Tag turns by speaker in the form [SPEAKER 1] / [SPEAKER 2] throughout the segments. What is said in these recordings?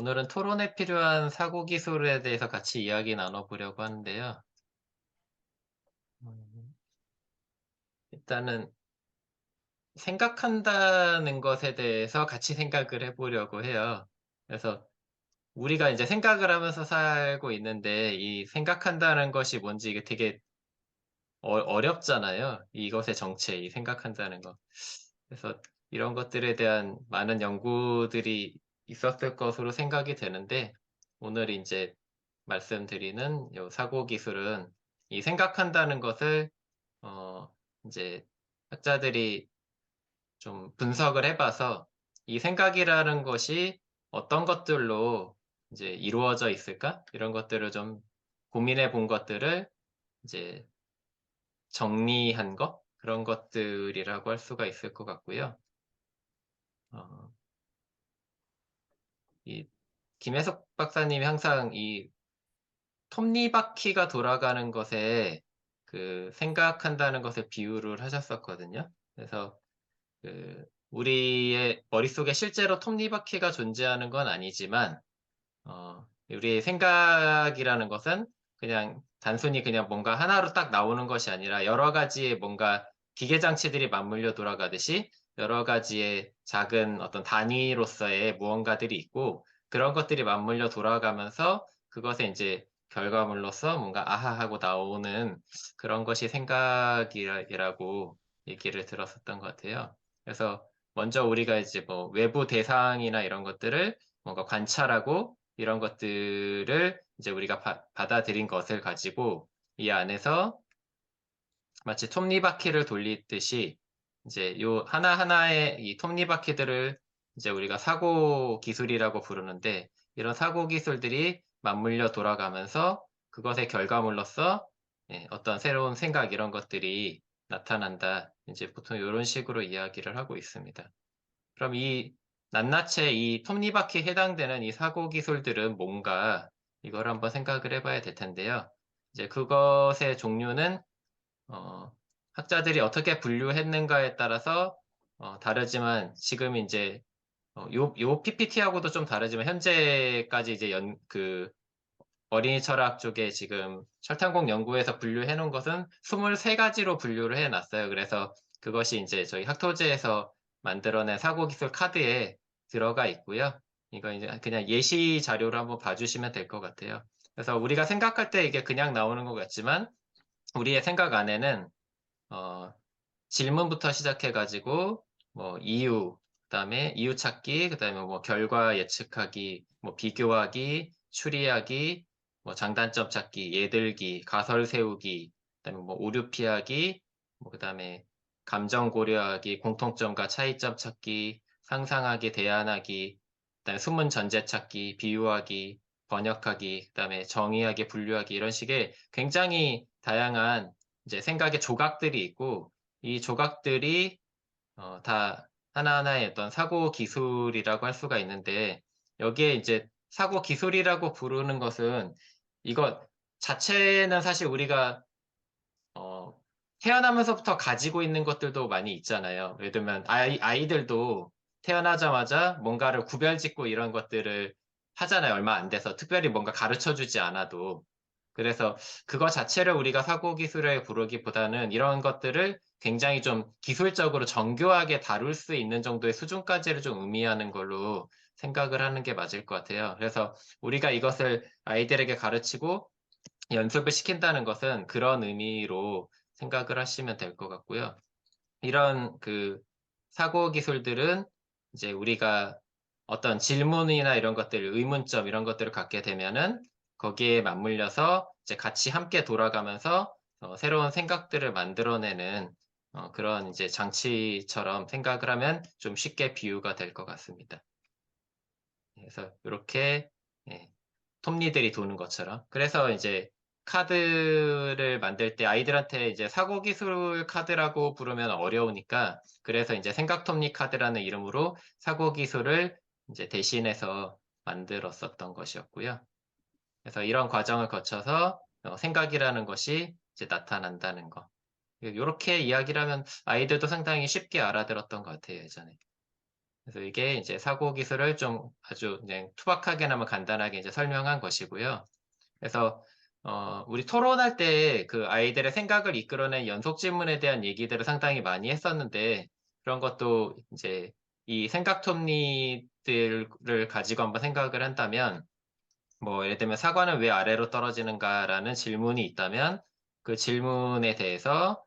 [SPEAKER 1] 오늘은 토론에 필요한 사고 기술에 대해서 같이 이야기 나눠보려고 하는데요. 음, 일단은 생각한다는 것에 대해서 같이 생각을 해보려고 해요. 그래서 우리가 이제 생각을 하면서 살고 있는데 이 생각한다는 것이 뭔지 이게 되게 어, 렵잖아요 이것의 정체, 이 생각한다는 것. 그래서 이런 것들에 대한 많은 연구들이 있었을 것으로 생각이 되는데 오늘 이제 말씀드리는 요 사고 기술은 이 생각한다는 것을 어 이제 학자들이 좀 분석을 해봐서 이 생각이라는 것이 어떤 것들로 이제 이루어져 있을까 이런 것들을 좀 고민해 본 것들을 이제 정리한 것 그런 것들이라고 할 수가 있을 것 같고요. 어, 이 김혜석 박사님이 항상 이 톱니바퀴가 돌아가는 것에 그 생각한다는 것을 비유를 하셨었거든요. 그래서 그 우리의 머릿속에 실제로 톱니바퀴가 존재하는 건 아니지만 어, 우리의 생각이라는 것은 그냥 단순히 그냥 뭔가 하나로 딱 나오는 것이 아니라 여러 가지의 뭔가 기계 장치들이 맞물려 돌아가듯이 여러 가지의 작은 어떤 단위로서의 무언가들이 있고 그런 것들이 맞물려 돌아가면서 그것에 이제 결과물로서 뭔가 아하 하고 나오는 그런 것이 생각이라고 얘기를 들었었던 것 같아요. 그래서 먼저 우리가 이제 뭐 외부 대상이나 이런 것들을 뭔가 관찰하고 이런 것들을 이제 우리가 바, 받아들인 것을 가지고 이 안에서 마치 톱니바퀴를 돌리듯이 이제 요 하나하나의 이 톱니바퀴들을 이제 우리가 사고 기술이라고 부르는데 이런 사고 기술들이 맞물려 돌아가면서 그것의 결과물로서 예, 어떤 새로운 생각 이런 것들이 나타난다. 이제 보통 이런 식으로 이야기를 하고 있습니다. 그럼 이 낱낱이 이 톱니바퀴에 해당되는 이 사고 기술들은 뭔가 이걸 한번 생각을 해봐야 될 텐데요. 이제 그것의 종류는 어, 학자들이 어떻게 분류했는가에 따라서 어, 다르지만 지금 이제 어, 요, 요 PPT하고도 좀 다르지만 현재까지 이제 연, 그 어린이 철학 쪽에 지금 철탄공 연구에서 분류해 놓은 것은 23가지로 분류를 해 놨어요. 그래서 그것이 이제 저희 학토제에서 만들어낸 사고기술 카드에 들어가 있고요. 이거 이제 그냥 예시 자료를 한번 봐주시면 될 것 같아요. 그래서 우리가 생각할 때 이게 그냥 나오는 것 같지만 우리의 생각 안에는 어, 질문부터 시작해가지고 뭐 이유, 그다음에 이유 찾기, 그다음에 뭐 결과 예측하기, 뭐 비교하기, 추리하기, 뭐 장단점 찾기, 예들기, 가설 세우기, 그다음에 뭐 오류 피하기, 뭐 그다음에 감정 고려하기, 공통점과 차이점 찾기, 상상하기, 대안하기, 그다음에 숨은 전제 찾기, 비유하기, 번역하기, 그다음에 정의하기, 분류하기 이런 식의 굉장히 다양한 이제 생각의 조각들이 있고 이 조각들이 어, 다 하나하나의 어떤 사고 기술이라고 할 수가 있는데 여기에 이제 사고 기술이라고 부르는 것은 이것 자체는 사실 우리가 어, 태어나면서부터 가지고 있는 것들도 많이 있잖아요. 예를 들면 아이, 아이들도 태어나자마자 뭔가를 구별짓고 이런 것들을 하잖아요. 얼마 안 돼서 특별히 뭔가 가르쳐 주지 않아도. 그래서 그거 자체를 우리가 사고 기술에 부르기보다는 이런 것들을 굉장히 좀 기술적으로 정교하게 다룰 수 있는 정도의 수준까지를 좀 의미하는 걸로 생각을 하는 게 맞을 것 같아요. 그래서 우리가 이것을 아이들에게 가르치고 연습을 시킨다는 것은 그런 의미로 생각을 하시면 될 것 같고요. 이런 그 사고 기술들은 이제 우리가 어떤 질문이나 이런 것들, 의문점 이런 것들을 갖게 되면은 거기에 맞물려서 이제 같이 함께 돌아가면서 어, 새로운 생각들을 만들어내는 어, 그런 이제 장치처럼 생각을 하면 좀 쉽게 비유가 될 것 같습니다. 그래서 이렇게 예, 톱니들이 도는 것처럼 그래서 이제 카드를 만들 때 아이들한테 이제 사고 기술 카드라고 부르면 어려우니까 그래서 이제 생각 톱니 카드라는 이름으로 사고 기술을 이제 대신해서 만들었었던 것이었고요. 그래서 이런 과정을 거쳐서 어, 생각이라는 것이 이제 나타난다는 거. 이렇게 이야기를 하면 아이들도 상당히 쉽게 알아들었던 것 같아요, 예전에. 그래서 이게 이제 사고 기술을 좀 아주 그냥 투박하게나마 간단하게 이제 설명한 것이고요. 그래서 어, 우리 토론할 때 그 아이들의 생각을 이끌어낸 연속 질문에 대한 얘기들을 상당히 많이 했었는데 그런 것도 이제 이 생각 톱니들을 가지고 한번 생각을 한다면 뭐 예를 들면 사과는 왜 아래로 떨어지는가라는 질문이 있다면 그 질문에 대해서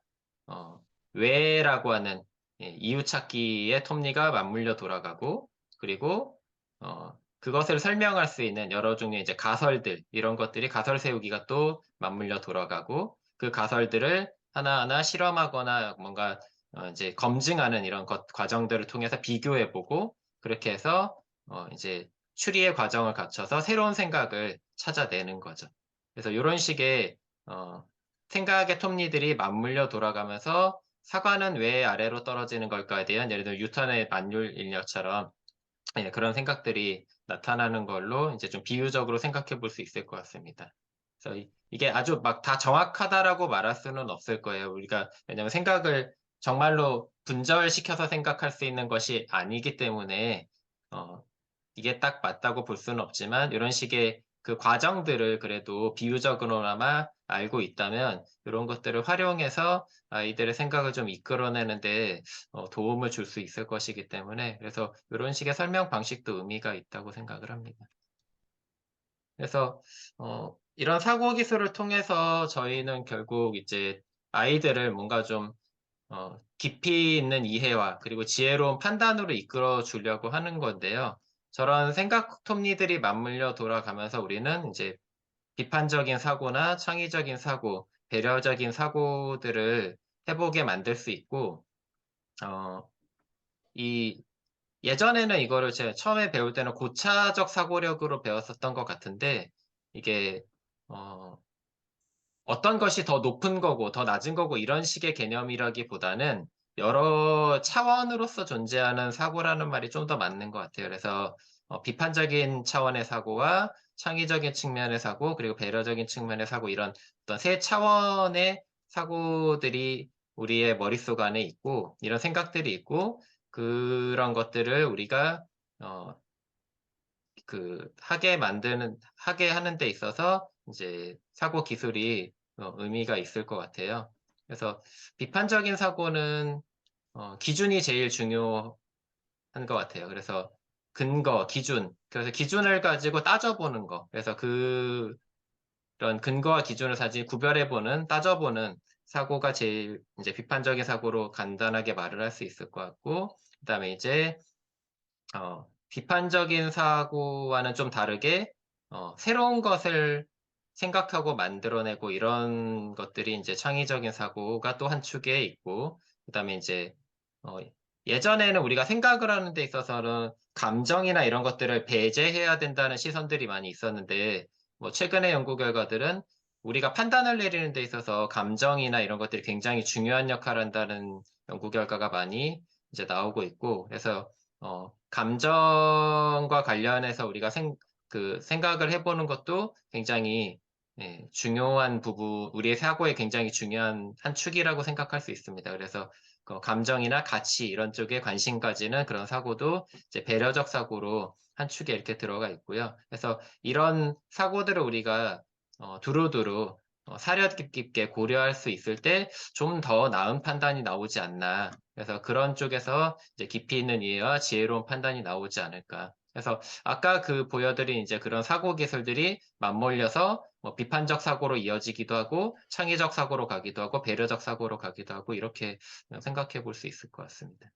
[SPEAKER 1] 어, 왜라고 하는 예, 이유 찾기의 톱니가 맞물려 돌아가고 그리고 어, 그것을 설명할 수 있는 여러 종류의 이제 가설들 이런 것들이 가설 세우기가 또 맞물려 돌아가고 그 가설들을 하나하나 실험하거나 뭔가 어, 이제 검증하는 이런 것 과정들을 통해서 비교해보고 그렇게 해서 어, 이제 추리의 과정을 거쳐서 새로운 생각을 찾아내는 거죠. 그래서 이런 식의 어, 생각의 톱니들이 맞물려 돌아가면서 사과는 왜 아래로 떨어지는 걸까에 대한 예를 들어 뉴턴의 만율 인력처럼 예, 그런 생각들이 나타나는 걸로 이제 좀 비유적으로 생각해 볼 수 있을 것 같습니다. 그래서 이- 이게 아주 막 다 정확하다라고 말할 수는 없을 거예요. 우리가 왜냐하면 생각을 정말로 분절시켜서 생각할 수 있는 것이 아니기 때문에 어, 이게 딱 맞다고 볼 수는 없지만 이런 식의 그 과정들을 그래도 비유적으로나마 알고 있다면 이런 것들을 활용해서 아이들의 생각을 좀 이끌어내는데 어, 도움을 줄 수 있을 것이기 때문에 그래서 이런 식의 설명 방식도 의미가 있다고 생각을 합니다. 그래서 어, 이런 사고 기술을 통해서 저희는 결국 이제 아이들을 뭔가 좀 어, 깊이 있는 이해와 그리고 지혜로운 판단으로 이끌어 주려고 하는 건데요. 저런 생각 톱니들이 맞물려 돌아가면서 우리는 이제 비판적인 사고나 창의적인 사고, 배려적인 사고들을 해보게 만들 수 있고, 어, 이, 예전에는 이거를 제가 처음에 배울 때는 고차적 사고력으로 배웠었던 것 같은데, 이게, 어, 어떤 것이 더 높은 거고 더 낮은 거고 이런 식의 개념이라기보다는 여러 차원으로서 존재하는 사고라는 말이 좀 더 맞는 것 같아요. 그래서 어, 비판적인 차원의 사고와 창의적인 측면의 사고 그리고 배려적인 측면의 사고 이런 어떤 세 차원의 사고들이 우리의 머릿속 안에 있고 이런 생각들이 있고 그런 것들을 우리가 어, 그 하게 만드는 하게 하는 데 있어서 이제 사고 기술이 어, 의미가 있을 것 같아요. 그래서 비판적인 사고는 어, 기준이 제일 중요한 것 같아요. 그래서 근거, 기준. 그래서 기준을 가지고 따져보는 거. 그래서 그 그런 근거와 기준을 사실 구별해보는, 따져보는 사고가 제일 이제 비판적인 사고로 간단하게 말을 할 수 있을 것 같고, 그 다음에 이제 어, 비판적인 사고와는 좀 다르게 어, 새로운 것을 생각하고 만들어내고 이런 것들이 이제 창의적인 사고가 또 한 축에 있고 그다음에 이제 어, 예전에는 우리가 생각을 하는 데 있어서는 감정이나 이런 것들을 배제해야 된다는 시선들이 많이 있었는데 뭐 최근의 연구 결과들은 우리가 판단을 내리는 데 있어서 감정이나 이런 것들이 굉장히 중요한 역할을 한다는 연구 결과가 많이 이제 나오고 있고 그래서 어, 감정과 관련해서 우리가 생, 그 생각을 해보는 것도 굉장히 예, 중요한 부분, 우리의 사고에 굉장히 중요한 한 축이라고 생각할 수 있습니다. 그래서 그 감정이나 가치 이런 쪽에 관심 가지는 그런 사고도 이제 배려적 사고로 한 축에 이렇게 들어가 있고요. 그래서 이런 사고들을 우리가 어, 두루두루 어, 사려 깊게 고려할 수 있을 때 좀 더 나은 판단이 나오지 않나. 그래서 그런 쪽에서 이제 깊이 있는 이해와 지혜로운 판단이 나오지 않을까. 그래서 아까 그 보여드린 이제 그런 사고 기술들이 맞물려서 뭐 비판적 사고로 이어지기도 하고 창의적 사고로 가기도 하고 배려적 사고로 가기도 하고 이렇게 생각해 볼 수 있을 것 같습니다.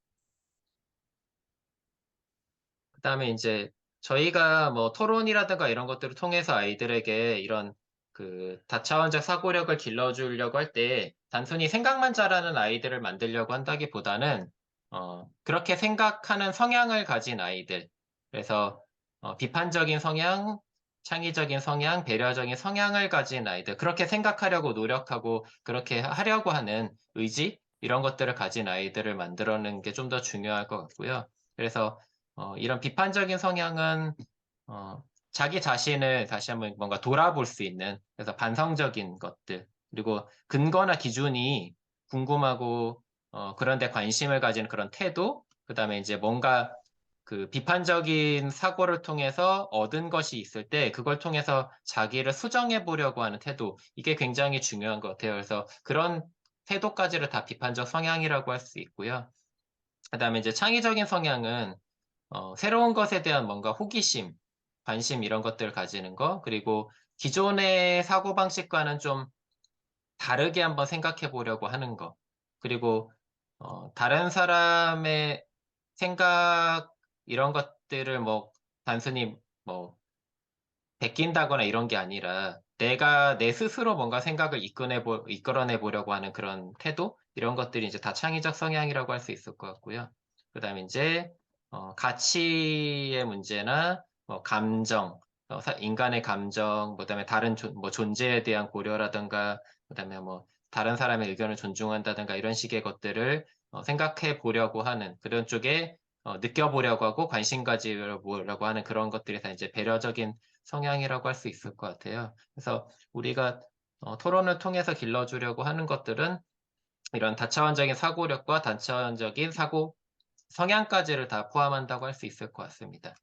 [SPEAKER 1] 그 다음에 이제 저희가 뭐 토론이라든가 이런 것들을 통해서 아이들에게 이런 그 다차원적 사고력을 길러주려고 할 때 단순히 생각만 잘하는 아이들을 만들려고 한다기보다는 어, 그렇게 생각하는 성향을 가진 아이들 그래서 어, 비판적인 성향, 창의적인 성향, 배려적인 성향을 가진 아이들 그렇게 생각하려고 노력하고 그렇게 하려고 하는 의지 이런 것들을 가진 아이들을 만들어내는 게 좀 더 중요할 것 같고요. 그래서 어, 이런 비판적인 성향은 어, 자기 자신을 다시 한번 뭔가 돌아볼 수 있는 그래서 반성적인 것들 그리고 근거나 기준이 궁금하고 어, 그런데 관심을 가지는 그런 태도 그 다음에 이제 뭔가 그 비판적인 사고를 통해서 얻은 것이 있을 때 그걸 통해서 자기를 수정해 보려고 하는 태도 이게 굉장히 중요한 것 같아요. 그래서 그런 태도까지를 다 비판적 성향이라고 할 수 있고요. 그다음에 이제 창의적인 성향은 어, 새로운 것에 대한 뭔가 호기심, 관심 이런 것들을 가지는 거 그리고 기존의 사고 방식과는 좀 다르게 한번 생각해 보려고 하는 거 그리고 어, 다른 사람의 생각 이런 것들을 뭐 단순히 뭐 베낀다거나 이런 게 아니라 내가 내 스스로 뭔가 생각을 이끌어내 보, 이끌어내 보려고 하는 그런 태도 이런 것들이 이제 다 창의적 성향이라고 할 수 있을 것 같고요. 그다음에 이제 어, 가치의 문제나 뭐 감정, 어, 사- 인간의 감정, 그다음에 다른 존, 뭐 존재에 대한 고려라든가 그다음에 뭐 다른 사람의 의견을 존중한다든가 이런 식의 것들을 어, 생각해 보려고 하는 그런 쪽에 어, 느껴보려고 하고 관심 가지려고 하는 그런 것들이 다 이제 배려적인 성향이라고 할 수 있을 것 같아요. 그래서 우리가 어, 토론을 통해서 길러주려고 하는 것들은 이런 다차원적인 사고력과 다차원적인 사고 성향까지를 다 포함한다고 할 수 있을 것 같습니다.